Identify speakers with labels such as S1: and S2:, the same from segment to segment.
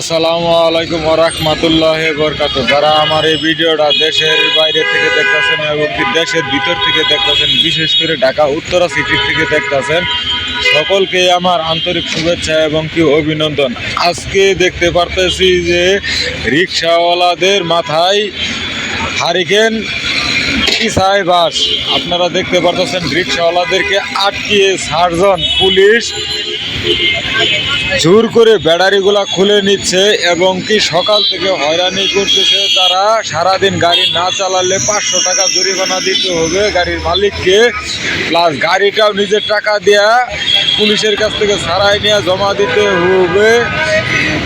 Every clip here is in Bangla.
S1: আসসালামু আলাইকুম রহমতুল্লাহ বরকাত। যারা আমার এই ভিডিওটা দেশের বাইরে থেকে দেখতেছেন এবং কি দেশের ভিতর থেকে দেখতেছেন, বিশেষ করে ঢাকা, উত্তরা সিটি থেকে দেখতেছেন, সকলকে আমার আন্তরিক শুভেচ্ছা এবং কি অভিনন্দন। আজকে দেখতে পারতেছি যে রিক্সাওয়ালাদের মাথায় হারিকেন ইসাই বাস। আপনারা দেখতে পারতেছেন, রিক্সাওয়ালাদেরকে আটকিয়ে সার্জন পুলিশ জোর করে ব্যাটারিগুলা খুলে নিচ্ছে এবং কি সকাল থেকে হয়রানি করতেছে তারা। সারাদিন গাড়ি না চালালে পাঁচশো টাকা জরিমানা দিতে হবে গাড়ির মালিককে। প্লাস গাড়িটাও নিজের টাকা দেয়া পুলিশের কাছ থেকে সারাই নিয়ে জমা দিতে হবে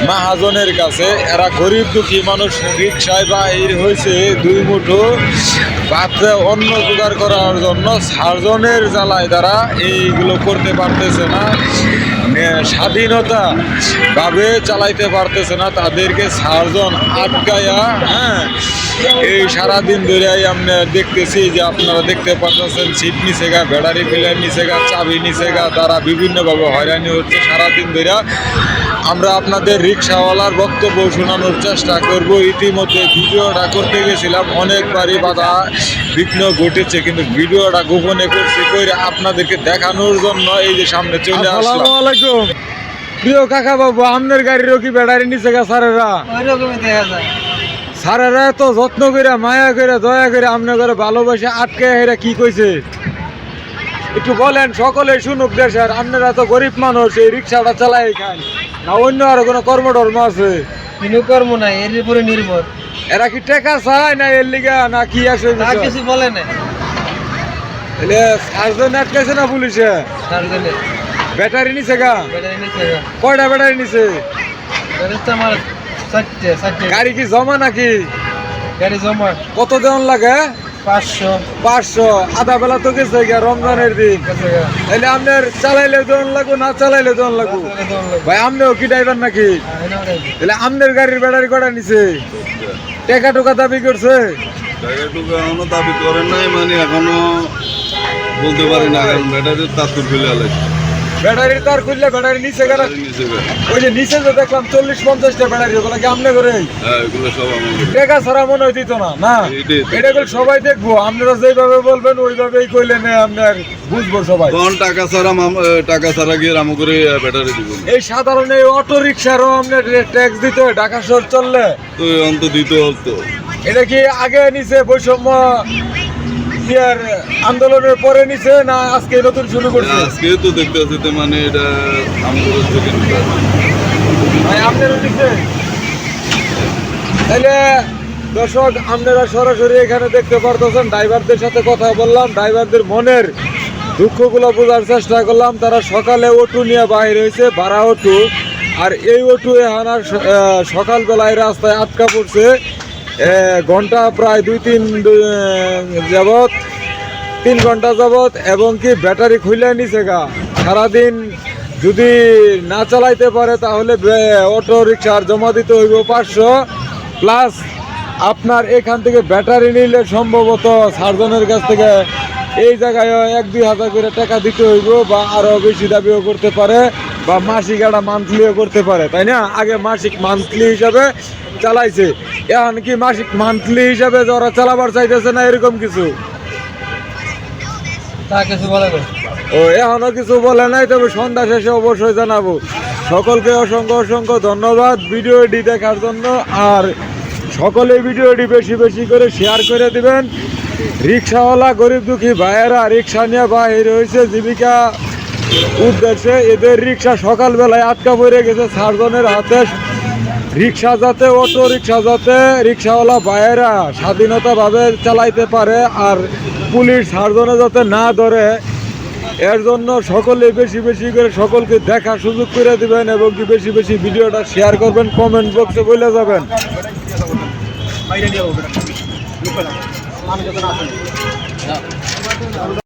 S1: মাহাজনের কাছে। এরা গরিব দুঃখী মানুষ রিক্সায় বা এর হয়েছে দুই মুঠো পাত্রে অন্ন জোগাড় করার জন্য সার্জনের জ্বালায় তারা এইগুলো করতে পারতেছে নে- স্বাধীনতা ভাবে চালাইতে পারতেছে না, তাদেরকে সার্জন আটকায়া হ্যাঁ এই সারাদিন ধরেই আমরা দেখতেছি যে আপনারা দেখতে পাচ্ছেন সিট নিচে গা ভেড়ারি ফেলার নিচে গা, চাবি নিচে গা, তারা বিভিন্নভাবে হয়রানি হচ্ছে সারাদিন ধরে আমরা আপনাদের রিক্সাওয়ালার বক্তব্য শোনানোর চেষ্টা করব। ইতিমধ্যে ভিডিওটা করতে গেছিলাম অনেকবারই বাধা বিঘ্ন ঘটেছে কিন্তু ভিডিওটা গোপনে করছি করে আপনাদেরকে দেখানোর জন্য এই যে সামনে চলে আসলাম। প্রিয় কাকা বাবু আপনার গাড়িরও কি ব্যাটারি নিচে গা স্যারেরা? স্যারেরা তো যত্ন করে মায়া করে দয়া করে আপনার করে ভালোবাসে আটকে হেরা কি কইছে? একটু বলেন সকলে শুনুক দেশের আপনারা তো গরিব মানুষ এই রিক্সাটা চালাই খান না অন্য আরও কোনো কর্মধর্ম আছে?
S2: কোনো কর্ম নাই এর উপরে নির্ভর।
S1: এরা কি টাকা চায় না এর লিগা না কি আছে
S2: তা কিছু বলে না।
S1: এলে সার্জন আটকেছে না পুলিশে?
S2: সার্জনে
S1: ব্যাটারি নিছে গা?
S2: ব্যাটারি নিচে গা।
S1: কয়টা ব্যাটারি নিছে?
S2: আমার
S1: গাড়ি কি জমা নাকি?
S2: গাড়ি জমা।
S1: কত দেওয়ান লাগে?
S2: পাঁচশো।
S1: পাঁচশো। আধা বেলা তো গেছে রমজানের দিন। তাহলে আপনার চালাইলে দোন লাগু না চালাইলে দোন
S2: লাগু
S1: ভাই আপনিও কি ড্রাইভার নাকি? তাহলে আপনার গাড়ির ব্যাটারি কটা নিছে? টেকা টোকা দাবি করছে?
S3: এখনও দাবি করে নাই মানে এখনও বলতে পারি না ব্যাটারি তাত্তুর ফেলে আলাইছে।
S1: ব্যাটারির তার খুললে ব্যাটারি নিচে গেল
S3: নিচে
S1: ওই যে নিচে যে দেখলাম চল্লিশ পঞ্চাশটা ব্যাটারি ওগুলো কি আপনি করে
S3: হ্যাঁ
S1: টেকা ছাড়া মনে হয় দিত না না? এটা করে সবাই দেখব আপনারা যেভাবে বলবেন ওইভাবেই কইলে নে আপনার বুঝব সবাই।
S3: তখন টাকা ছাড়া টাকা ছাড়া গিয়ে রামু করে ব্যাটারি দিব?
S1: এই সাধারণ এই অটো রিক্সারও আপনার ট্যাক্স দিতে হয় ঢাকা শহর চললে।
S3: তো অন্ত দিতে হতো।
S1: এটা কি আগে নিছে বৈষম্য ইয়ার আন্দোলনের পরে নিছে না আজকে নতুন শুরু করছে?
S3: আজকে তো দেখতে আছি তো মানে এটা আমাদের থেকে
S1: ভাই আপনারও নিছে? তাহলে দর্শক আপনারা সরাসরি এখানে দেখতে পারতেছেন ড্রাইভারদের সাথে কথা বললাম ড্রাইভারদের মনের দুঃখগুলো বোঝার চেষ্টা করলাম। তারা সকালে অটো নিয়ে বাইর হয়েছে ভাড়া অটো আর এই অটো আহ, সকালবেলায় রাস্তায় আটকা পড়ছে। ঘণ্টা প্রায় দুই তিন যাবত তিন ঘণ্টা যাবত এবং কি ব্যাটারি খুলে নিছে গা। সারাদিন যদি না চালাইতে পারে, তাহলে অটো রিক্সার জমা দিতে হইব পাঁচশো। প্লাস আপনার এখান থেকে ব্যাটারি নিলে সম্ভবত সার্জনের কাছ থেকে এই জায়গায় এক দুই হাজার করে টাকা দিতে হইব, বা আরও বেশি দাবিও করতে পারে। বা মাসিক একটা মান্থলিও করতে পারে তাই না? আগে মাসিক মান্থলি হিসাবে চালাইছে। এখন কি মাসিক মান্থলি হিসাবে যারা চালাবার চাইতেছে না এরকম কিছু?
S2: তা কিছু বলে
S1: ও এখনও কিছু বলে নাই তবে সন্ধ্যা শেষে অবশ্যই জানাব। সকলকে অসংখ্য অসংখ্য ধন্যবাদ ভিডিওটি দেখার জন্য আর সকলে ভিডিওটি বেশি বেশি করে শেয়ার করে দিবেন। রিক্সাওয়ালা গরিব দুঃখী ভাইয়েরা রিক্সা নিয়ে বাহির হয়েছে জীবিকা উদ্দেশ্যে এদের রিক্সা সকালবেলায় আটকা পড়ে গেছে সার্জনের হাতে। রিক্সা যাতে, অটো রিক্সা যাতে রিক্সাওয়ালা ভাইয়েরা স্বাধীনতাভাবে চালাইতে পারে আর পুলিশ সার্জনে যাতে না ধরে, এর জন্য সকলে বেশি বেশি করে সকলকে দেখা সুযোগ করে দিবেন এবং কি বেশি বেশি ভিডিওটা শেয়ার করবেন কমেন্ট বক্সে বলে যাবেন।